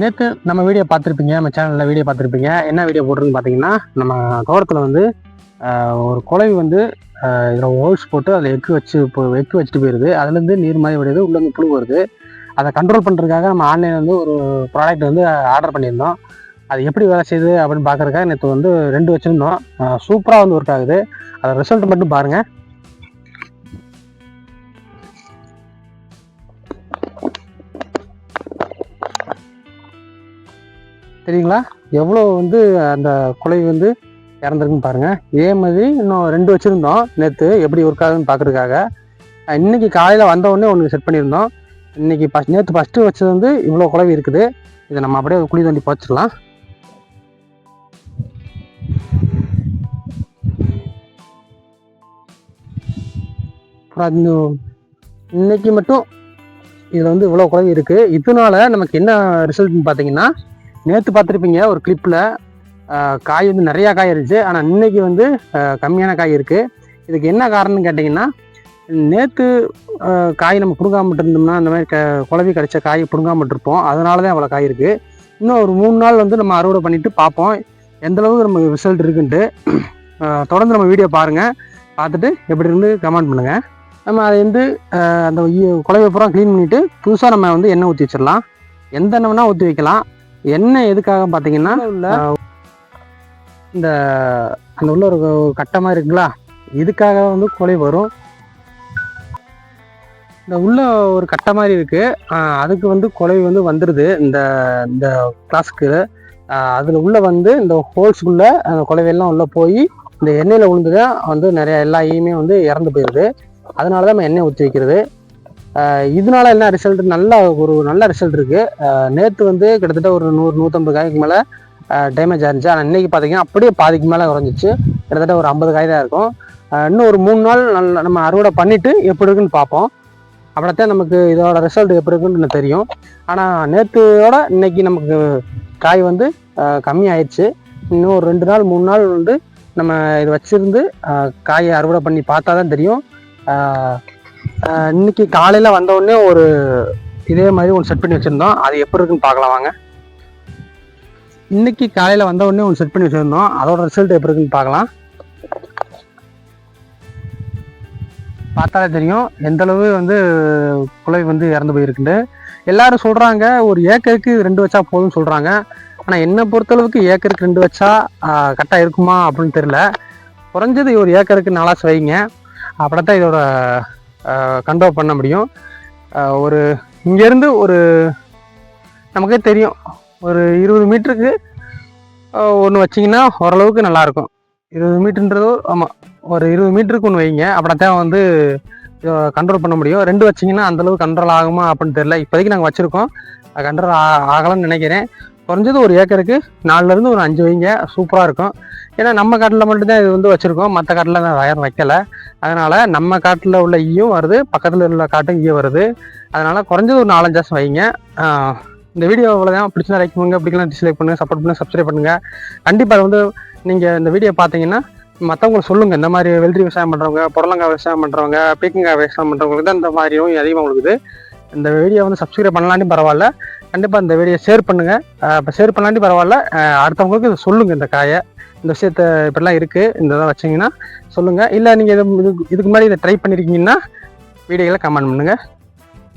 நேற்று நம்ம வீடியோ பார்த்துருப்பீங்க நம்ம சேனலில் வீடியோ பார்த்துருப்பீங்க. என்ன வீடியோ போட்டிருக்குன்னு பார்த்தீங்கன்னா நம்ம தோட்டத்தில் வந்து ஒரு குழவி வந்து இதில் ஹோல்ஸ் போட்டு அதில் எக்கு வச்சு இப்போ எக்கு வச்சுட்டு போயிடுது அதுலேருந்து நீர் மாதிரி விடுது உள்ளேருந்து புழு வருது. அதை கண்ட்ரோல் பண்ணுறதுக்காக நம்ம ஆன்லைனில் வந்து ஒரு ப்ராடக்ட் வந்து ஆர்டர் பண்ணியிருந்தோம். அது எப்படி வேலை செய்யுது அப்படின்னு பார்க்குறக்காக நேற்று வந்து ரெண்டு வச்சுருந்தோம். சூப்பராக வந்து ஒர்க் ஆகுது. அதை ரிசல்ட் மட்டும் பாருங்கள் தெரியுங்களா? எவ்வளோ வந்து அந்த குலை வந்து இறந்துருக்குன்னு பாருங்கள் இதே மாதிரி இன்னும் ரெண்டு வச்சுருந்தோம் நேற்று எப்படி ஒர்க் ஆகுதுன்னு பார்க்கறதுக்காக இன்னைக்கு காலையில் வந்தவுடனே ஒன்று செட் பண்ணியிருந்தோம். இன்றைக்கி ஃபஸ்ட் நேற்று ஃபஸ்ட்டு வச்சது வந்து இவ்வளோ குழவி இருக்குது. இதை நம்ம அப்படியே குழி தோண்டி போச்சிடலாம் அப்புறம் இன்னைக்கு மட்டும் இதில் வந்து இவ்வளோ குழவி இருக்குது இதனால நமக்கு என்ன ரிசல்ட்னு பார்த்தீங்கன்னா நேற்று பார்த்துருப்பீங்க ஒரு கிளிப்பில் காய் வந்து நிறையா காய் இருந்துச்சு. ஆனால் இன்னைக்கு வந்து கம்மியான காய் இருக்குது இதுக்கு என்ன காரணம்னு கேட்டிங்கன்னா நேற்று காய் நம்ம பிடுங்காம இருந்தோம்னா அந்த மாதிரி க குழவி கிடைச்ச காய் பிடுங்காம இருப்போம். அதனால தான் அவ்வளோ காய் இருக்குது இன்னும் ஒரு மூணு நாள் வந்து நம்ம அறுவடை பண்ணிவிட்டு பார்ப்போம். எந்தளவுக்கு நம்ம நமக்கு ரிசல்ட் இருக்குன்ட்டு தொடர்ந்து நம்ம வீடியோ பாருங்கள் பார்த்துட்டு எப்படி இருந்து கமெண்ட் பண்ணுங்கள் நம்ம அதை வந்து அந்த ஈ- குழவையை பூரா க்ளீன் பண்ணிவிட்டு புதுசாக நம்ம வந்து எண்ணெய் ஊற்றி வச்சிடலாம். எந்த எண்ணெய் வேணால் ஊற்றி வைக்கலாம். எண்ணெய் எதுக்காக பார்த்தீங்கன்னா இந்த அந்த உள்ள ஒரு கட்டை மாதிரி இருக்குங்களா? இதுக்காக வந்து குலை வரும். இந்த உள்ள ஒரு கட்டை மாதிரி இருக்கு. அதுக்கு வந்து குலை வந்து வந்துடுது இந்த இந்த கிளாஸ்க்கு அதில் உள்ள வந்து இந்த ஹோல்ஸ்குள்ள அந்த குலைவெல்லாம் உள்ள போய் இந்த எண்ணெயில் விழுந்துதான் வந்து நிறைய எல்லா ஈயுமே வந்து இறந்து போயிடுது அதனால தான் நம்ம எண்ணெய் ஊற்றி வைக்கிறது. இதனால என்ன ரிசல்ட் நல்ல ஒரு நல்ல ரிசல்ட் இருக்குது நேற்று வந்து கிட்டத்தட்ட ஒரு நூறு நூற்றம்பது காய்க்கு மேலே டேமேஜ் ஆயிருந்துச்சு. ஆனால் இன்றைக்கி பார்த்தீங்கன்னா அப்படியே பாதிக்கு மேலே குறைஞ்சிச்சு. கிட்டத்தட்ட ஒரு ஐம்பது காய் தான் இருக்கும். இன்னும் ஒரு மூணு நாள் நல்ல நம்ம அறுவடை பண்ணிவிட்டு எப்படி இருக்குன்னு பார்ப்போம். அப்படித்தான் நமக்கு இதோட ரிசல்ட் எப்படி இருக்குன்னு எனக்கு தெரியும். ஆனால் நேற்றுயோட இன்னைக்கு நமக்கு காய் வந்து ஆஹ் கம்மி ஆயிடுச்சு இன்னும் ஒரு ரெண்டு நாள் மூணு நாள் வந்து நம்ம இதை வச்சுருந்து காயை அறுவடை பண்ணி பார்த்தா தான் தெரியும் இன்னைக்கு காலையில் வந்தவுடனே ஒரு இதே மாதிரி ஒன்று செட் பண்ணி வச்சுருந்தோம். அது எப்படி இருக்குன்னு பார்க்கலாம் வாங்க. இன்னைக்கு காலையில் வந்தவுடனே ஒன்று செட் பண்ணி வச்சுருந்தோம். அதோட ரிசல்ட் எப்படி இருக்குன்னு பார்க்கலாம். பார்த்தாலே தெரியும். எந்தளவு வந்து குலை வந்து இறந்து போயிருக்குண்டு எல்லாரும் சொல்கிறாங்க ஒரு ஏக்கருக்கு ரெண்டு வச்சா போதும்னு சொல்கிறாங்க ஆனால் என்னை பொறுத்தளவுக்கு ஏக்கருக்கு ரெண்டு வச்சா கரெக்டாக இருக்குமா அப்படின்னு தெரியல. குறைஞ்சது ஒரு ஏக்கருக்கு நாலாச்சு வைங்க அப்படித்தான் இதோட கண்ட்ரோல் பண்ண முடியும். ஒரு இங்கேருந்து ஒரு நமக்கே தெரியும். ஒரு இருபது மீட்டருக்கு ஒன்று வச்சிங்கன்னா ஓரளவுக்கு நல்லாயிருக்கும். இருபது மீட்டர்ன்றதோ ஆமாம் ஒரு இருபது மீட்டருக்கு ஒன்று வைங்க. அப்படித்தான் வந்து கண்ட்ரோல் பண்ண முடியும். ரெண்டு வச்சிங்கன்னா அந்தளவுக்கு கண்ட்ரோல் ஆகுமா அப்படின்னு தெரில இப்போதைக்கு நாங்கள் வச்சுருக்கோம். கண்ட்ரோல் ஆகலாம்னு நினைக்கிறேன். குறைஞ்சது ஒரு ஏக்கருக்கு நாலுலேருந்து ஒரு அஞ்சு வைங்க. சூப்பராக இருக்கும். ஏன்னா நம்ம காட்டில் மட்டும்தான் இது வந்து வச்சுருக்கோம். மற்ற காட்டில் நான் வயர் வைக்கல. அதனால் நம்ம காட்டில் உள்ள ஈயும் வருது. பக்கத்தில் உள்ள காட்டும் ஈயும் வருது. அதனால் குறைஞ்சது ஒரு நாலஞ்சாசம் வைங்க. இந்த வீடியோ இவ்வளோதான் பிடிச்சா லைக் பண்ணுங்கள் பிடிக்கலாம் டிஸ்லைக் பண்ணுங்கள் சப்போர்ட் பண்ணுங்கள் சப்ஸ்கிரைப் பண்ணுங்கள் கண்டிப்பாக வந்து நீங்கள் இந்த வீடியோ பார்த்தீங்கன்னா மற்றவங்களுக்கு சொல்லுங்க. இந்த மாதிரி வெள்ளரி விவசாயம் பண்ணுறவங்க புடலங்காய் விவசாயம் பண்ணுறவங்க பீக்கங்காய் விவசாயம் பண்ணுறவங்களுக்கு தான் இந்த மாதிரியும் அதிகமாக உங்களுக்கு இந்த வீடியோ வந்து சப்ஸ்கிரைப் பண்ணலாண்டி பரவாயில்ல. கண்டிப்பாக இந்த வீடியோ ஷேர் பண்ணுங்க. இப்போ ஷேர் பண்ணலாண்டி பரவாயில்ல. அடுத்தவங்களுக்கு இதை சொல்லுங்க இந்த காயை. இந்த விஷயத்த இப்படிலாம் இருக்குது இந்த இதை வச்சிங்கன்னா சொல்லுங்கள் இல்லை நீங்கள் இது இதுக்கு முன்னாடி இதை ட்ரை பண்ணியிருக்கீங்கன்னா வீடியோவில் கமெண்ட் பண்ணுங்கள்